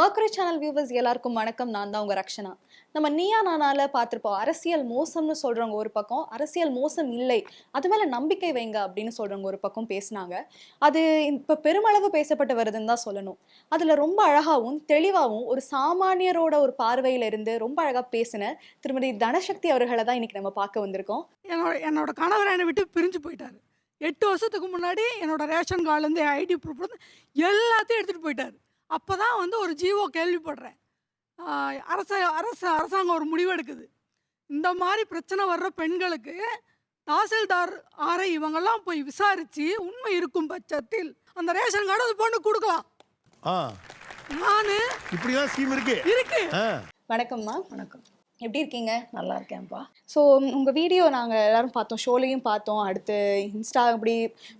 வாக்குரை channel viewers எல்லாருக்கும் வணக்கம். நான் தான் உங்க ரக்ஷனா. நம்ம நீயா நானால பார்த்துருப்போம். அரசியல் மோசம்னு சொல்றவங்க ஒரு பக்கம் அரசியல் மோசம் இல்லை அது மேல நம்பிக்கை வைங்க அப்படின்னு சொல்றவங்க ஒரு பக்கம் பேசினாங்க. அது இப்ப பெருமளவு பேசப்பட்டு வருதுன்னு தான் சொல்லணும். அதுல ரொம்ப அழகாவும் தெளிவாகவும் ஒரு சாமானியரோட ஒரு பார்வையில இருந்து ரொம்ப அழகா பேசின திருமதி தனசக்தி அவர்களை தான் இன்னைக்கு நம்ம பார்க்க வந்திருக்கோம். என்னோட என்னோட கணவர் என்னை விட்டு பிரிஞ்சு போயிட்டார். எட்டு வருஷத்துக்கு முன்னாடி என்னோட ரேஷன் கார்டுலேருந்து ஐடி ப்ரூஃப் எல்லாத்தையும் எடுத்துகிட்டு போயிட்டார். அப்போ தான் வந்து ஒரு ஜீவோ கேள்விப்படுறேன். அரச அரசு அரசாங்கம் ஒரு முடிவு எடுக்குது. இந்த மாதிரி பிரச்சனை வர்ற பெண்களுக்கு தாசில்தார் ஆரை இவங்கெல்லாம் போய் விசாரித்து உண்மை இருக்கும் பட்சத்தில் அந்த ரேஷன் கார்டு அது பொண்ணு கொடுக்கலாம். ஆ. நான் இப்படிதான் ஸ்கீம் இருக்கு. இருக்கு. வணக்கம்மா. வணக்கம். எப்படி இருக்கீங்க? நல்லா இருக்கேன்ப்பா. ஸோ உங்கள் வீடியோ நாங்கள் எல்லாரும் பார்த்தோம் ஷோலையும் பார்த்தோம். அடுத்து இன்ஸ்டா அப்படி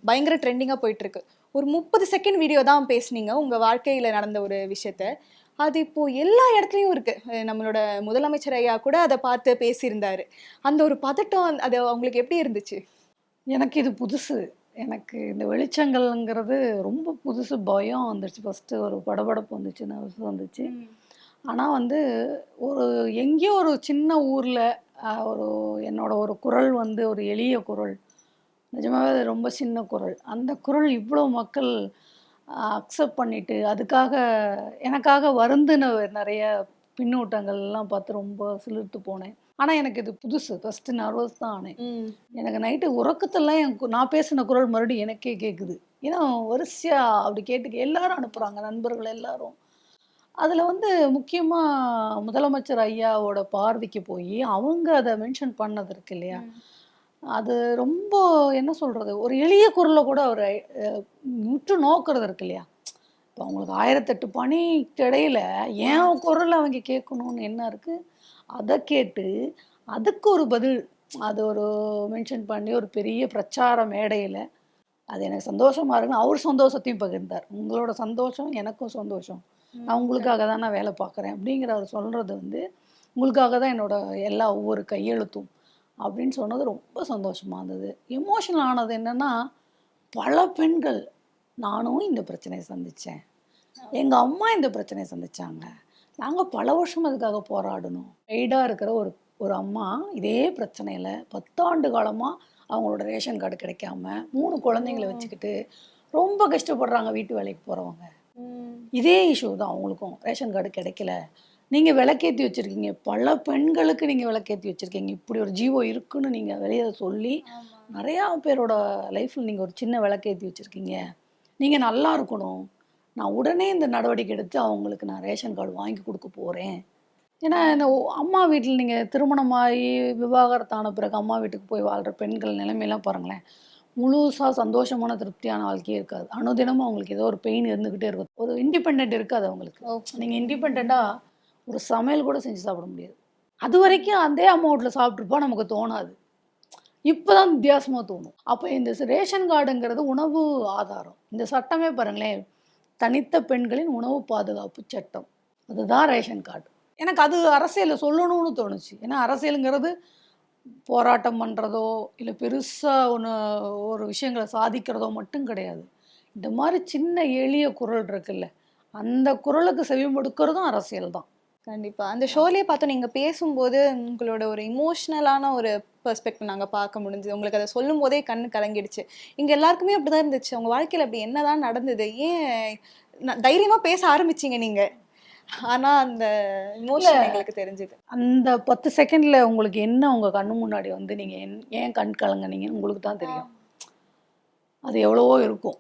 பயங்கர ட்ரெண்டிங்காக போயிட்டுருக்கு ஒரு முப்பது செகண்ட் வீடியோ தான் பேசுனீங்க. உங்கள் வாழ்க்கையில் நடந்த ஒரு விஷயத்த. அது இப்போ எல்லா இடத்துலையும் இருக்கு. அஹ் நம்மளோட முதலமைச்சர் ஐயா கூட அதை பார்த்து பேசியிருந்தாரு. அந்த ஒரு பதட்டம் அது அவங்களுக்கு எப்படி இருந்துச்சு? எனக்கு இது புதுசு. எனக்கு இந்த வெளிச்சங்கள்ங்கிறது ரொம்ப புதுசு. பயம் வந்துடுச்சு ஃபஸ்ட்டு ஒரு படபடப்பு வந்துச்சு நர்வஸ் வந்துச்சு. ஆனால் வந்து ஒரு எங்கேயோ ஒரு சின்ன ஊரில் ஒரு என்னோட ஒரு குரல் வந்து ஒரு எளிய குரல். நிஜமாவே அது ரொம்ப சின்ன குரல். அந்த குரல் இவ்வளோ மக்கள் அக்செப்ட் பண்ணிட்டு அதுக்காக எனக்காக வருந்துன நிறைய பின்னூட்டங்கள்லாம் பார்த்து ரொம்ப சிலிர்த்து போனேன். ஆனால் எனக்கு இது புதுசு. ஃபஸ்ட்டு நர்வஸ் தான் ஆனேன். எனக்கு நைட்டு உறக்கத்தெல்லாம் என் நான் பேசின குரல் மறுபடியும் எனக்கே கேட்குது ஏன்னா வரிசையா அப்படி கேட்டு எல்லாரும் அனுப்புகிறாங்க நண்பர்கள் எல்லாரும். அதில் வந்து முக்கியமாக முதலமைச்சர் ஐயாவோட பார்வைக்கு போய் அவங்க அதை மென்ஷன் பண்ணது இருக்கு இல்லையா? அது ரொம்ப என்ன சொல்கிறது ஒரு எளிய குரலை கூட அவர் முற்று நோக்கிறது இருக்கு இல்லையா? இப்போ அவங்களுக்கு ஆயிரத்தெட்டு பணிக்கு இடையில ஏன் குரல் அவங்க கேட்கணும்னு என்ன இருக்குது அதை கேட்டு அதுக்கு ஒரு பதில் அது ஒரு மென்ஷன் பண்ணி ஒரு பெரிய பிரச்சார மேடையில் அது எனக்கு சந்தோஷமா இருக்குன்னு அவர் சந்தோஷத்தையும் பகிர்ந்தார். உங்களோட சந்தோஷம் எனக்கும் சந்தோஷம். நான் உங்களுக்காக தான் நான் வேலை பார்க்குறேன் அப்படிங்கிற அவர் சொல்கிறது வந்து உங்களுக்காக தான் என்னோட எல்லா ஒவ்வொரு கையெழுத்தும். அப்படின்னு சொன்னது ரொம்ப சந்தோஷமா இருந்தது. எமோஷனல் ஆனது என்னன்னா பல பெண்கள் நானும் இந்த பிரச்சனையை சந்தித்தேன் எங்கள் அம்மா இந்த பிரச்சனையை சந்திச்சாங்க. நாங்கள் பல வருஷம் அதுக்காக போராடணும். கைடாக இருக்கிற ஒரு ஒரு அம்மா இதே பிரச்சனையில் பத்தாண்டு காலமாக அவங்களோட ரேஷன் கார்டு கிடைக்காம மூணு குழந்தைங்கள வச்சுக்கிட்டு ரொம்ப கஷ்டப்படுறாங்க வீட்டு வேலைக்கு போகிறவங்க இதே இஷ்யூ தான் அவங்களுக்கும். ரேஷன் கார்டு கிடைக்கல. நீங்கள் விளக்கேற்றி வச்சுருக்கீங்க. பல பெண்களுக்கு நீங்கள் விளக்கேற்றி வச்சுருக்கீங்க. இப்படி ஒரு ஜீவோ இருக்குன்னு நீங்கள் வெளியே சொல்லி நிறையா பேரோட லைஃப்பில் நீங்கள் ஒரு சின்ன விளக்கேற்றி வச்சுருக்கீங்க. நீங்கள் நல்லா இருக்கணும். நான் உடனே இந்த நடவடிக்கை எடுத்து அவங்களுக்கு நான் ரேஷன் கார்டு வாங்கி கொடுக்க போகிறேன் ஏன்னா இந்த அம்மா வீட்டில் நீங்கள் திருமணமாகி விவாகரத்தான பிறகு அம்மா வீட்டுக்கு போய் வாழ்கிற பெண்கள் நிலைமையெல்லாம் பாருங்களேன். முழுசாக சந்தோஷமான திருப்தியான வாழ்க்கையே இருக்காது. அனுதினமும் அவங்களுக்கு ஏதோ ஒரு பெயின் இருந்துக்கிட்டே இருக்கும். ஒரு இண்டிபெண்ட் இருக்காது அவங்களுக்கு. நீங்கள் இண்டிபெண்ட்டாக ஒரு சமையல் கூட செஞ்சு சாப்பிட முடியாது. அது வரைக்கும் அதே அமௌண்ட்டில் சாப்பிட்ருப்பா நமக்கு தோணாது. இப்போ தான் வித்தியாசமாக தோணும். அப்போ இந்த ரேஷன் கார்டுங்கிறது உணவு ஆதாரம். இந்த சட்டமே பாருங்களேன் தனித்த பெண்களின் உணவு பாதுகாப்பு சட்டம். அதுதான் ரேஷன் கார்டு. எனக்கு அது அரசியலில் சொல்லணும்னு தோணுச்சு. ஏன்னா அரசியலுங்கிறது போராட்டம் பண்ணுறதோ இல்லை பெருசாக ஒன்று ஒரு விஷயங்களை சாதிக்கிறதோ மட்டும் கிடையாது. இந்த மாதிரி சின்ன எளிய குரல் இருக்குல்ல அந்த குரலுக்கு செவிமடுக்கிறதும் அரசியல் தான் கண்டிப்பா. அந்த ஷோலயே பார்த்தோம் நீங்க பேசும்போது உங்களோட ஒரு இமோஷனலான ஒரு பெர்ஸ்பெக்டிவ் நாங்க பார்க்க முடிஞ்சது. உங்களுக்கு அதை சொல்லும் போதே கண்ணு கலங்கிடுச்சு. இங்க எல்லாருக்குமே அப்படிதான் இருந்துச்சு. உங்க வாழ்க்கையில அப்படி என்னதான் நடந்தது? ஏன் தைரியமா பேச ஆரம்பிச்சீங்க நீங்க? ஆனா அந்த இமோஷன் எங்களுக்கு தெரிஞ்சது. அந்த பத்து செகண்டில் உங்களுக்கு என்ன உங்கள் கண்ணு முன்னாடி வந்து நீங்கள் என் ஏன் கண் கலங்குனீங்கன்னு உங்களுக்கு தான் தெரியும். அது எவ்வளவோ இருக்கும்.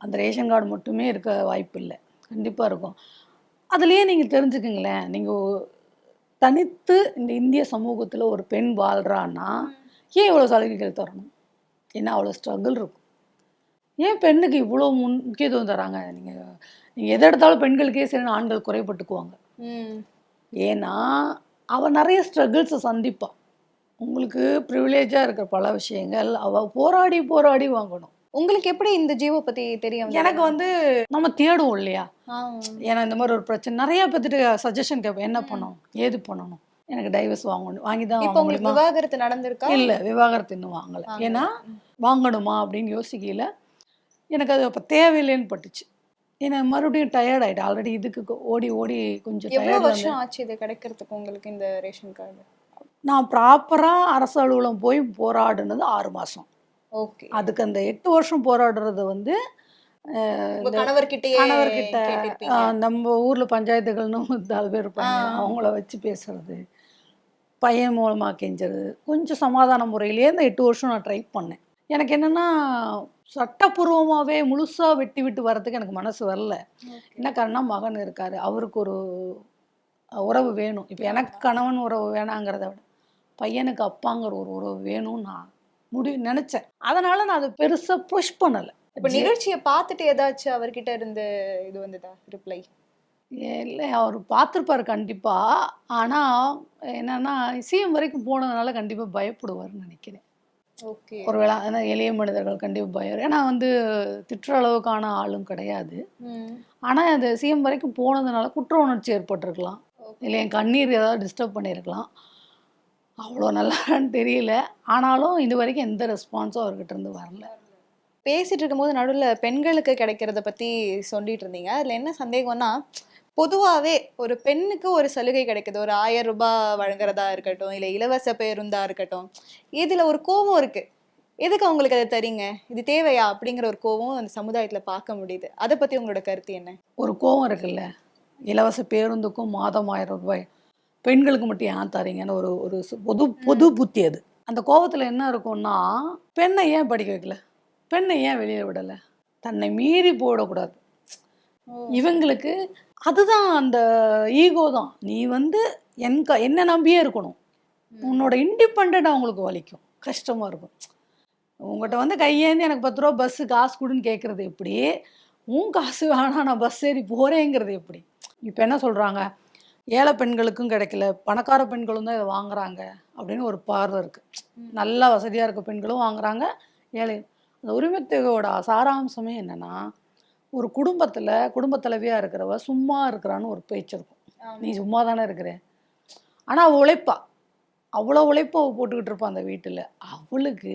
அந்த ரேஷன் கார்டு மட்டுமே இருக்க வாய்ப்பு இல்லை. கண்டிப்பாக இருக்கும். அதுலேயே நீங்கள் தெரிஞ்சுக்குங்களேன். நீங்கள் தனித்து இந்த இந்திய சமூகத்தில் ஒரு பெண் வாழ்கிறான்னா ஏன் இவ்வளோ சலுகைகள் தரணும்? ஏன்னா அவ்வளோ ஸ்ட்ரகிள் இருக்கும். ஏன் பெண்ணுக்கு இவ்வளோ முன் முக்கியத்துவம் தராங்க? நீங்கள் நீங்கள் எதை எடுத்தாலும் பெண்களுக்கே சரி ஆண்கள் குறைபட்டுக்குவாங்க. ஏன்னா அவள் நிறைய ஸ்ட்ரகிள்ஸை சந்திப்பாள் உங்களுக்கு ப்ரிவிலேஜாக இருக்கிற பல விஷயங்கள் அவள் போராடி போராடி வாங்கணும். உங்களுக்கு எப்படி இந்த ஜீவோ பத்தி தெரியும் எனக்கு வந்து நம்ம தேடுவோம் இல்லையா. ஏன்னா இந்த மாதிரி ஒரு பிரச்சனை. நிறைய பேர்த்துட்டு சஜஷன் கேட்பேன் என்ன பண்ணணும்? ஏது பண்ணணும்? எனக்கு டைவர்ஸ் வாங்கணும். வாங்கி தான் இப்போ உங்களுக்கு விவாகரத்து நடந்திருக்கா? இல்லை விவாகரத்து இன்னும் வாங்கலை. ஏன்னா வாங்கணுமா அப்படின்னு யோசிக்கல எனக்கு அது அப்போ தேவையில்லைன்னு பட்டுச்சு. ஏன்னா மறுபடியும் டயர்ட் ஆயிட்டேன். ஆல்ரெடி இதுக்கு ஓடி ஓடி கொஞ்சம் டயர்ட் வருஷம் ஆச்சு இது கிடைக்கிறதுக்கு உங்களுக்கு இந்த ரேஷன் கார்டு நான் ப்ராப்பராக அரசு அலுவலகம் போய் போராடினது ஆறு மாதம் ஓகே. அதுக்கு அந்த எட்டு வருஷம் போராடுறது வந்து கணவர்கிட்ட நம்ம ஊரில் பஞ்சாயத்துகள்னு நாலு பேர் இருப்பாங்க. அவங்கள வச்சு பேசுறது பையன் மூலமாக கெஞ்சுறது கொஞ்சம் சமாதான முறையிலேயே இந்த எட்டு வருஷம் நான் ட்ரை பண்ணேன். எனக்கு என்னென்னா சட்டப்பூர்வமாகவே முழுசாக வெட்டி விட்டு வர்றதுக்கு எனக்கு மனசு வரல. என்ன காரணம் மகன் இருக்கார். அவருக்கு ஒரு உறவு வேணும். இப்போ எனக்கு கணவன் உறவு வேணாங்கிறத விட பையனுக்கு அப்பாங்கிற ஒரு உறவு வேணும்னு நான் முடிவு நினச்சேன். அதனால் நான் அதை பெருசாக புஷ் பண்ணலை. இப்ப நிகழ்ச்சியை பார்த்துட்டு ஏதாச்சும் அவர்கிட்ட இருந்து இது வந்ததா? ரிப்ளை இல்லை அவர் பார்த்துருப்பாரு கண்டிப்பாக ஆனால் என்னன்னா சிஎம் வரைக்கும் போனதுனால கண்டிப்பாக பயப்படுவார்னு நினைக்கிறேன். ஓகே. ஒருவேளை ஏன்னா எளிய மனிதர்கள் கண்டிப்பாக பயம் ஏன்னா வந்து திட்டுற அளவுக்கான ஆளும் கிடையாது. ஆனால் அது சிஎம் வரைக்கும் போனதுனால குற்ற உணர்ச்சி ஏற்பட்டிருக்கலாம். இல்லை என் கண்ணீர் ஏதாவது டிஸ்டர்ப் பண்ணியிருக்கலாம். அவ்வளோ நல்லான்னு தெரியல. ஆனாலும் இது வரைக்கும் எந்த ரெஸ்பான்ஸும் அவர்கிட்ட இருந்து வரல. பேசிட்டு இருக்கும்போது நடுவுல பெண்களுக்கு கிடைக்கிறத பத்தி சொல்லிட்டு இருந்தீங்க. அதுல என்ன சந்தேகம்னா பொதுவாவே ஒரு பெண்ணுக்கு ஒரு சலுகை கிடைக்குது. ஒரு ஆயிரம் ரூபாய் வழங்குறதா இருக்கட்டும் இல்ல இலவச பேருந்தா இருக்கட்டும். இதுல ஒரு கோபம் இருக்கு. எதுக்கு அவங்களுக்கு அதை தரீங்க? இது தேவையா? அப்படிங்கிற ஒரு கோபம் அந்த சமுதாயத்துல பார்க்க முடியுது. அதை பத்தி உங்களோட கருத்து என்ன? ஒரு கோவம் இருக்குல்ல. இலவச பேருந்துக்கும் மாதம் ஆயிரம் ரூபாய். பெண்களுக்கு மட்டும் ஏன் தரீங்கன்னு ஒரு ஒரு பொது பொது புத்தி அது. அந்த கோவத்தில் என்ன இருக்கும்னா பெண்ணை ஏன் படிக்க வைக்கல? பெண்ணை ஏன் வெளியே விடலை? தன்னை மீறி போடக்கூடாது. இவங்களுக்கு அதுதான் அந்த ஈகோ தான். நீ வந்து என் க என்ன நம்பியே இருக்கணும். உன்னோட இண்டிபெண்ட் அவங்களுக்கு வலிக்கும். கஷ்டமாக இருக்கும். உங்கள்கிட்ட வந்து கையேந்தி எனக்கு பத்து ரூபா பஸ்ஸு காசு கொடுன்னு கேட்குறது எப்படி? உன் காசு வேணாம் நான் பஸ் ஏறி போகிறேங்கிறது எப்படி? இப்போ என்ன சொல்கிறாங்க ஏழை பெண்களுக்கும் கிடைக்கல. பணக்கார பெண்களும் தான் இதை வாங்குறாங்க அப்படின்னு ஒரு பார்வை இருக்குது நல்ல வசதியாக இருக்க பெண்களும் வாங்குறாங்க ஏழை. அந்த உரிமைத்தொகையோட சாராம்சமே என்னென்னா ஒரு குடும்பத்தில் குடும்பத் தலைவியாக இருக்கிறவ சும்மா இருக்கிறான்னு ஒரு பேச்சு இருக்கும். நீ சும்மா தானே இருக்கிற. ஆனால் அவள் உழைப்பா. அவ்வளோ உழைப்பை அவள் போட்டுக்கிட்டு இருப்பான் அந்த வீட்டில். அவளுக்கு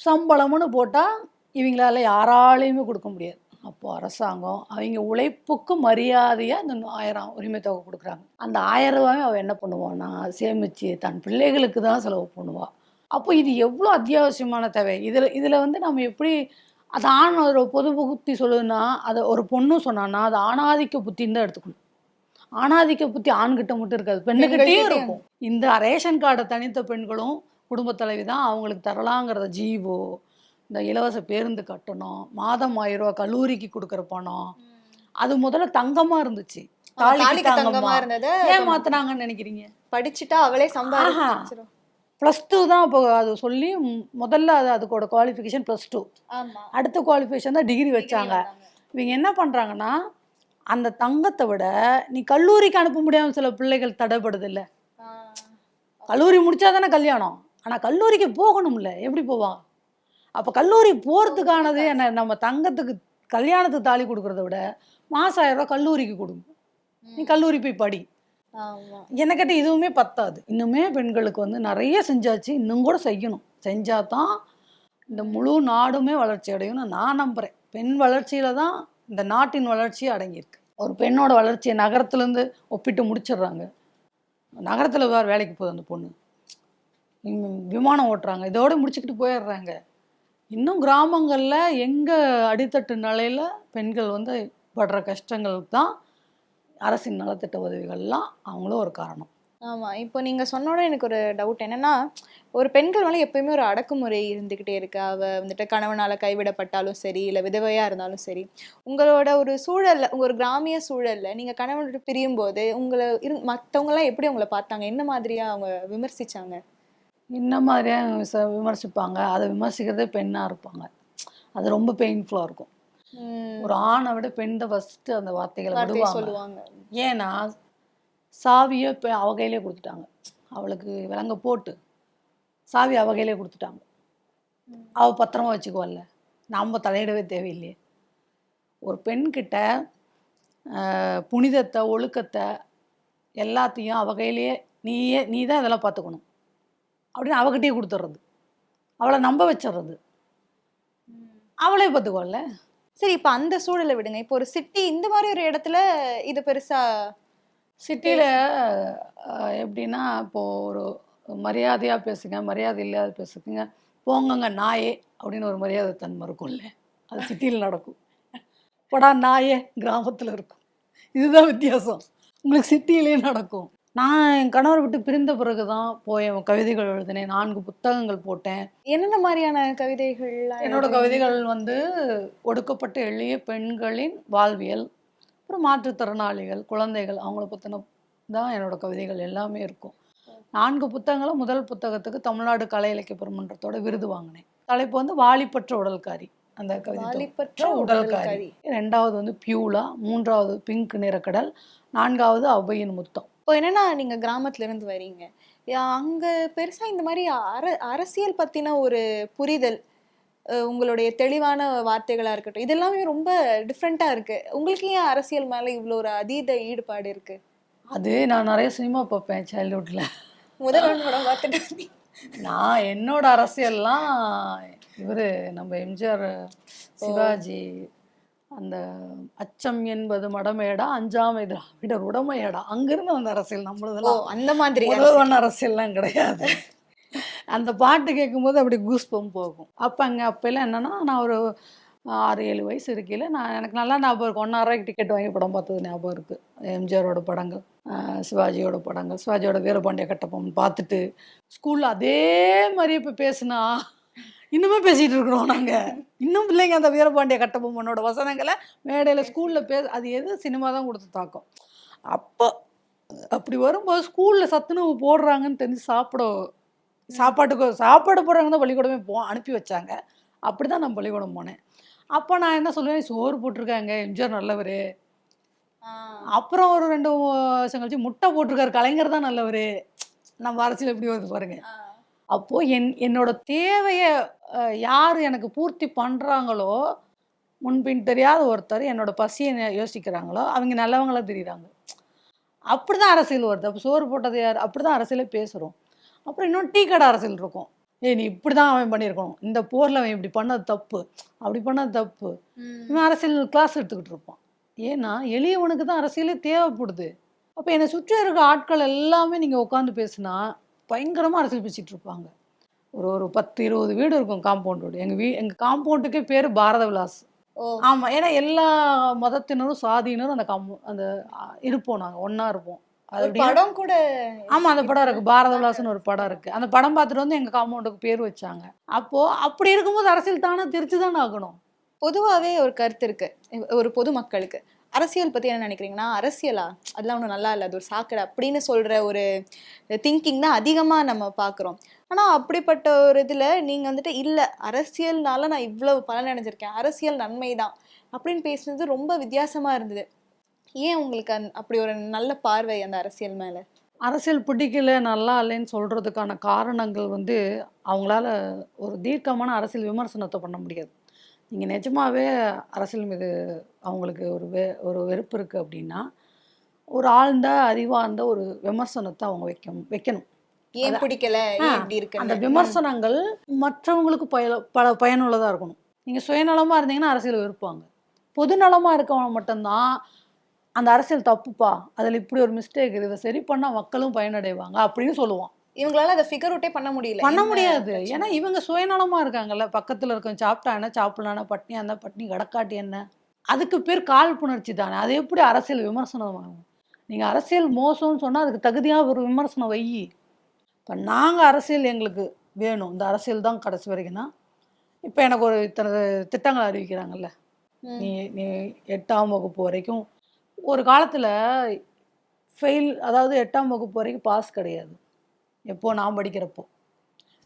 சம்பளம்னு போட்டால் இவங்களால யாராலையுமே கொடுக்க முடியாது. அப்போ அரசாங்கம் அவங்க உழைப்புக்கு மரியாதையாக இந்த ஆயிரம் உரிமை தொகை கொடுக்குறாங்க. அந்த ஆயிரம் ரூபாயும் அவள் என்ன பண்ணுவான்னா சேமித்து தன் பிள்ளைகளுக்கு தான் செலவு பண்ணுவாள் அப்போ இது எவ்வளோ அத்தியாவசியமான தேவை? இதில் இதில் வந்து நம்ம எப்படி அது ஆண் ஒரு பொது புத்தி சொல்லுதுன்னா அதை ஒரு பொண்ணு சொன்னான்னா அது ஆணாதிக்க புத்தின்னு தான் எடுத்துக்கணும். ஆணாதிக்க புத்தி ஆண்கிட்ட மட்டும் இருக்காது பெண்கள்கிட்டயும் இருக்கும். இந்த ரேஷன் கார்டை தனித்த பெண்களும் குடும்பத் தலைவி தான் அவங்களுக்கு தரலாங்கிறத ஜீவோ இந்த இலவச பேருந்து கட்டணம் மாதம் ஆயிரம் ரூபா கல்லூரிக்கு கொடுக்குற பணம். அது முதல்ல தங்கமா இருந்துச்சு. தாலிக்கு தங்கமா இருந்தத ஏன் மாத்துனாங்கன்னு நினைக்கிறீங்க? படிச்சுட்டா அவளே சம்பாதிச்சிரும் ப்ளஸ் டூ தான் இப்போ அது சொல்லி முதல்ல அது அதுக்கோட குவாலிஃபிகேஷன் ப்ளஸ் டூ அடுத்த குவாலிஃபிகேஷன் தான் டிகிரி வச்சாங்க. இவங்க என்ன பண்ணுறாங்கன்னா அந்த தங்கத்தை விட நீ கல்லூரிக்கு அனுப்ப முடியாமல் சில பிள்ளைகள் தடைப்படுது இல்லை கல்லூரி முடிச்சா தானே கல்யாணம். ஆனால் கல்லூரிக்கு போகணும்ல. எப்படி போவான்? அப்போ கல்லூரி போகிறதுக்கானது என்ன நம்ம தங்கத்துக்கு கல்யாணத்துக்கு தாலி கொடுக்கறத விட மாதம் ஆயிரம் ரூபாய் கல்லூரிக்கு கொடுங்க. நீ கல்லூரி போய் படி. ஆமா. என்ன கேட்ட இதுவுமே பத்தாது. இன்னுமே பெண்களுக்கு வந்து நிறைய செஞ்சாச்சு இன்னும் கூட செய்யணும். செஞ்சால் தான் இந்த முழு நாடுமே வளர்ச்சி அடையும்னு நான் நம்புகிறேன் பெண் வளர்ச்சியில தான் இந்த நாட்டின் வளர்ச்சி அடங்கியிருக்கு. ஒரு பெண்ணோட வளர்ச்சியை நகரத்துலேருந்து ஒப்பிட்டு முடிச்சிடுறாங்க. நகரத்தில் வேறு வேலைக்கு போகுது அந்த பொண்ணு. விமானம் ஓட்டுறாங்க. இதோட முடிச்சுக்கிட்டு போயிடுறாங்க. இன்னும் கிராமங்களில் எங்கே அடித்தட்டு நிலையில் பெண்கள் வந்து படுற கஷ்டங்கள் தான் அரசின் நலத்திட்ட உதவிகள்லாம் அவங்களும் ஒரு காரணம். ஆமாம் இப்போ நீங்கள் சொன்னோட எனக்கு ஒரு டவுட் என்னன்னா ஒரு பெண்கள் மேல எப்பயுமே ஒரு அடக்குமுறை இருந்துக்கிட்டே இருக்கு. அவள் வந்துட்டு கணவனால் கைவிடப்பட்டாலும் சரி இல்லை விதவையாக இருந்தாலும் சரி. உங்களோட ஒரு சூழல்ல உங்கள் ஒரு கிராமிய சூழல்ல நீங்கள் கணவன் பிரியும்போது பிரியும் போது உங்களை இரு மற்றவங்களாம் எப்படி உங்களை பார்த்தாங்க? என்ன மாதிரியாக அவங்க விமர்சிச்சாங்க? என்ன மாதிரியா விச- விமர்சிப்பாங்க. அதை விமர்சிக்கிறதே பெண்ணாக இருப்பாங்க. அது ரொம்ப பெயின்ஃபுல்லாக இருக்கும். ஒரு ஆணை விட பெண் தான் ஃபஸ்ட்டு அந்த வார்த்தைகளை விடுவாங்க. சொல்லுவாங்க. ஏன்னா சாவியை இப்போ அவ கையிலே கொடுத்துட்டாங்க. அவளுக்கு விலங்க போட்டு சாவி அவ கையிலே கொடுத்துட்டாங்க. அவள் பத்திரமா வச்சுக்குவல்ல நாம் தலையிடவே தேவையில்லையே. ஒரு பெண்கிட்ட புனிதத்தை ஒழுக்கத்தை எல்லாத்தையும் அவ கையிலேயே நீயே நீ தான் இதெல்லாம் பார்த்துக்கணும். அப்படின்னு அவகிட்டயே கொடுத்துட்றது அவளை நம்ப வச்சிடுறது அவளே பார்த்துக்குவல்ல சரி இப்ப அந்த சூழலை விடுங்க. இப்போ ஒரு சிட்டி இந்த மாதிரி ஒரு இடத்துல இது பெருசா சிட்டியில் எப்படின்னா இப்போது ஒரு மரியாதையாக பேசுங்க மரியாதை இல்லாத பேசுங்க. போங்கங்க நாயே அப்படின்னு ஒரு மரியாதை தன்மை இருக்கும்ல. அது சிட்டியில் நடக்கும். படா நாயே கிராமத்தில் இருக்கும். இதுதான் வித்தியாசம். உங்களுக்கு சிட்டியிலே நடக்கும். நான் என் கணவர் விட்டு பிரிந்த பிறகு தான் போய் கவிதைகள் எழுதினேன். நான்கு புத்தகங்கள் போட்டேன். என்னென்ன மாதிரியான கவிதைகள் என்னோட கவிதைகள் வந்து ஒடுக்கப்பட்ட எளிய பெண்களின் வாழ்வியல் அப்புறம் மாற்றுத்திறனாளிகள் குழந்தைகள் அவங்கள பற்றின தான் என்னோட கவிதைகள் எல்லாமே இருக்கும். நான்கு புத்தகங்களும் முதல் புத்தகத்துக்கு தமிழ்நாடு கலை இலக்கிய பெருமன்றத்தோட விருது வாங்கினேன். தலைப்பு வந்து வாலிப்பற்ற உடல்காரி. அந்த கவிதை தொகுப்பு. வாலிப்பற்ற உடல்காரி உடல்காரி. ரெண்டாவது வந்து பியூலா மூன்றாவது பிங்க் நிறக்கடல் நான்காவது அவ்வையின் முத்தம். இப்போ என்னன்னா நீங்க கிராமத்துல இருந்து வரீங்க அங்க பெருசா இந்த மாதிரி அர அரசியல் பத்தின ஒரு புரிதல் உங்களுடைய தெளிவான வார்த்தைகளா இருக்கட்டும் இது எல்லாமே ரொம்ப டிஃப்ரெண்டா இருக்கு. உங்களுக்கு ஏன் அரசியல் மேல இவ்வளோ ஒரு அதீத ஈடுபாடு இருக்கு? அது நான் நிறைய சினிமா பார்ப்பேன் சைல்ட்ஹுட்டில் முதல் படம் பார்த்துட்டு. நான் என்னோட அரசியல்லாம் இவர் நம்ம எம்ஜிஆர் சிவாஜி அந்த அச்சம் என்பது மடமேடா அஞ்சாமை திராவிடர் உடமையடா. அங்கிருந்து வந்த அரசியல் நம்மளதெல்லாம் அந்த மாதிரி முதல்வன் அரசியல்லாம் கிடையாது. அந்த பாட்டு கேட்கும்போது அப்படி கூஸ்பம் போகும். அப்போ அங்கே அப்போல்லாம் என்னன்னா நான் ஒரு ஆறு ஏழு வயசு இருக்கையில் நான் எனக்கு நல்லா ஞாபகம் இருக்கும். ஒன்னாயிரம் டிக்கெட் வாங்கி படம் பார்த்தது ஞாபகம் இருக்குது எம்ஜிஆரோட படங்கள் சிவாஜியோட படங்கள் சிவாஜியோட வீரபாண்டிய கட்டபொம்மன் பார்த்துட்டு ஸ்கூலில் அதே மாதிரி இப்போ பேசுனா இன்னுமே பேசிகிட்டு இருக்கிறோம் நாங்கள் இன்னும் பிள்ளைங்க அந்த வீரபாண்டிய கட்டபொம்மனோட வசனங்களை மேடையில் ஸ்கூலில் பே அது எது சினிமா தான் கொடுத்து தாக்கம். அப்போ அப்படி வரும்போது ஸ்கூலில் சத்துணவு போடுறாங்கன்னு தெரிஞ்சு சாப்பிட சாப்பாட்டுக்கு சாப்பாடு போடுறாங்க தான் பள்ளிக்கூடமே போ அனுப்பி வச்சாங்க. அப்படி தான் நான் பள்ளிக்கூடம் போனேன். அப்போ நான் என்ன சொல்லுவேன் சோறு போட்டிருக்காங்க எம்ஜிஆர் நல்லவர். அப்புறம் ஒரு ரெண்டு வருஷம் கழிச்சு முட்டை போட்டிருக்காரு கலைஞர் தான் நல்லவர். நம்ம அரசியல் எப்படி வருது பாருங்க. அப்போது என் என்னோட தேவையை யார் எனக்கு பூர்த்தி பண்ணுறாங்களோ முன்பின் தெரியாத ஒருத்தர் என்னோட பசியை யோசிக்கிறாங்களோ அவங்க நல்லவங்களா தெரியுறாங்க. அப்படி தான் அரசியல் வருது. அப்போ சோறு போட்டது யார்? அப்படி தான் அரசியலே பேசுகிறோம் அப்புறம் இன்னும் டீ கடை அரசியல் இருக்கும். ஏய் நீ இப்படி தான் அவன் பண்ணியிருக்கணும். இந்த போரில் அவன் இப்படி பண்ணது தப்பு. அப்படி பண்ணது தப்பு. இவன் அரசியல் கிளாஸ் எடுத்துக்கிட்டு இருப்பான். ஏன்னா எளியவனுக்கு தான் அரசியலே தேவைப்படுது. அப்போ என்னை சுற்றி இருக்க ஆட்கள் எல்லாமே நீங்கள் உட்காந்து பேசுனா பயங்கரமாக அரசியல் பேசிகிட்டு இருப்பாங்க. ஒரு ஒரு பத்து இருபது வீடு இருக்கும் காம்பவுண்ட் வீடு எங்கள் வீ எங்கள் காம்பவுண்டுக்கே பேர் பாரத விலாஸ். ஆமாம் ஏன்னா எல்லா மதத்தினரும் சாதியினரும் அந்த காம்பவு அந்த இருப்போம் நாங்கள் ஒன்றா இருப்போம். அது படம் கூட ஆமாம் அந்த படம் இருக்குது பாரத விலாசம்னு ஒரு படம் இருக்குது அந்த படம் பார்த்துட்டு வந்து எங்கள் காம்பவுண்டுக்கு பேர் வச்சாங்க. அப்போது அப்படி இருக்கும்போது அரசியல் தானே திருச்சி தானே ஆகணும். பொதுவாவே ஒரு கருத்து இருக்கு. ஒரு பொதுமக்களுக்கு. அரசியல் பற்றி என்ன நினைக்கிறீங்கன்னா அரசியலா? அதெல்லாம் ஒன்றும் நல்லா இல்லை. அது ஒரு சாக்கடை அப்படின்னு சொல்கிற ஒரு திங்கிங் தான் அதிகமாக நம்ம பார்க்குறோம் ஆனால் அப்படிப்பட்ட ஒரு இதில் நீங்கள் வந்துட்டு இல்லை அரசியல்னால நான் இவ்வளவு பலன் அடைஞ்சிருக்கேன். அரசியல் நன்மை தான். அப்படின்னு பேசுனது ரொம்ப வித்தியாசமாக இருந்தது. ஏன் உங்களுக்கு அந் அப்படி ஒரு நல்ல பார்வை அந்த அரசியல் மேலே? அரசியல் பிடிக்கல நல்லா இல்லைன்னு சொல்கிறதுக்கான காரணங்கள் வந்து அவங்களால ஒரு தீர்க்கமான அரசியல் விமர்சனத்தை பண்ண முடியாது. நீங்கள் நிஜமாவே அரசியல் மீது அவங்களுக்கு ஒரு வெ ஒரு வெறுப்பு இருக்குது அப்படின்னா ஒரு ஆழ்ந்த அறிவார்ந்த ஒரு விமர்சனத்தை அவங்க வைக்கணும் வைக்கணும். ஏன். பிடிக்கல? இப்படி இருக்கு அந்த விமர்சனங்கள் மற்றவங்களுக்கு பய பல பயனுள்ளதாக இருக்கணும். நீங்கள் சுயநலமாக இருந்தீங்கன்னா அரசியல் வெறுப்பாங்க. பொதுநலமாக இருக்கவங்க மட்டும்தான் அந்த அரசியல் தப்புப்பா. அதில் இப்படி ஒரு மிஸ்டேக் இதை சரி பண்ணால் மக்களும் பயனடைவாங்க அப்படின்னு சொல்லுவான். இவங்களால அதை ஃபிகர் அவுட்டே பண்ண முடியல. பண்ண முடியாது? ஏன்னா இவங்க சுயநலமாக இருக்காங்கல்ல. பக்கத்தில் இருக்கவங்க சாப்பிட்டா என்ன சாப்பிடலான்னா பட்னியாக இருந்தால் பட்னி கடக்காட்டி என்ன? அதுக்கு பேர் காழ்ப்புணர்ச்சி தானே. அது எப்படி அரசியல் விமர்சனம் ஆகும் நீங்கள் அரசியல் மோசம்னு சொன்னால் அதுக்கு தகுதியாக ஒரு விமர்சனம் வை. இப்போ நாங்கள் அரசியல் எங்களுக்கு வேணும். இந்த அரசியல் தான் கடைசி வரைக்கும்னா இப்போ எனக்கு ஒரு இத்தனை திட்டங்கள் அறிவிக்கிறாங்கல்ல. நீ நீ எட்டாம் வகுப்பு வரைக்கும் ஒரு காலத்தில் ஃபெயில் அதாவது எட்டாம் வகுப்பு வரைக்கும் பாஸ் கிடையாது. எப்போ நான் படிக்கிறப்போ.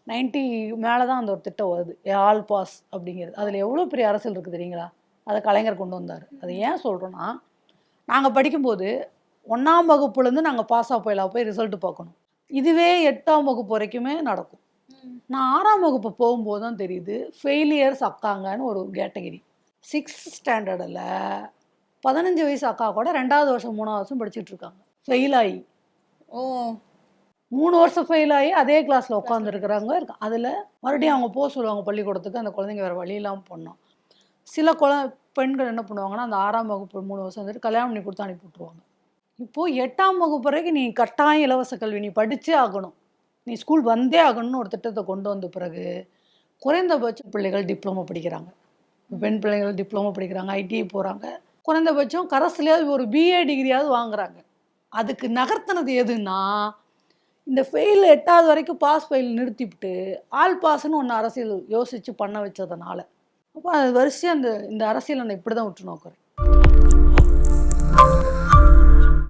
90 மேலே தான் அந்த ஒரு திட்டம் வருது. ஆல் பாஸ் அப்படிங்கிறது. அதில் எவ்வளோ பெரிய அரசியல் இருக்குது தெரியுங்களா? அதை கலைஞர் கொண்டு வந்தார். அது ஏன் சொல்கிறோன்னா நாங்கள் படிக்கும்போது ஒன்றாம் வகுப்புலேருந்து நாங்கள் பாஸ் போயிடலாம் போய் ரிசல்ட் பார்க்கணும். இதுவே எட்டாம் வகுப்பு வரைக்குமே நடக்கும். நான் ஆறாம் வகுப்பு போகும்போது தான் தெரியுது ஃபெயிலியர்ஸ் அக்காங்கன்னு ஒரு கேட்டகரி சிக்ஸ்த் ஸ்டாண்டர்டில் பதினஞ்சு வயசு அக்கா கூட ரெண்டாவது வருஷம் மூணாவது வருஷம் படிச்சுட்டு இருக்காங்க. ஃபெயில் ஆகி ஓ. மூணு வருஷம் ஃபெயில் ஆகி அதே கிளாஸில் உட்காந்துருக்குறாங்க இருக்கு. அதில் மறுபடியும் அவங்க போக சொல்லுவாங்க பள்ளிக்கூடத்துக்கு. அந்த குழந்தைங்க வேறு வழி இல்லாமல் பண்ணோம் சில குழ பெண்கள் என்ன பண்ணுவாங்கன்னா அந்த ஆறாம் வகுப்பு மூணு வருஷம் வந்துட்டு கல்யாணம் பண்ணி கொடுத்து அனுப்பி விட்ருவாங்க இப்போது எட்டாம் வகுப்பு வரைக்கும் நீ கட்டாயம் இலவச கல்வி. நீ படிச்சே ஆகணும். நீ ஸ்கூல் வந்தே ஆகணும்னு ஒரு திட்டத்தை கொண்டு வந்த பிறகு குறைந்தபட்ச பிள்ளைகள் டிப்ளமோ படிக்கிறாங்க. பெண் பிள்ளைகள் டிப்ளமோ படிக்கிறாங்க. ஐடிஐ போகிறாங்க குறைந்தபட்சம் கரஸ்லையாவது ஒரு பிஏ டிகிரியாவது வாங்குறாங்க. அதுக்கு நகர்த்தினது எதுன்னா இந்த ஃபெயில் எட்டாவது வரைக்கும் பாஸ் ஃபெயில் நிறுத்திவிட்டு ஆல் பாஸ்னு ஒன்று அரசியல் யோசித்து பண்ண வச்சதுனால. அப்போ அது வரிசையாக அந்த இந்த அரசியல் நான் இப்படி தான் விட்டு நோக்குறேன்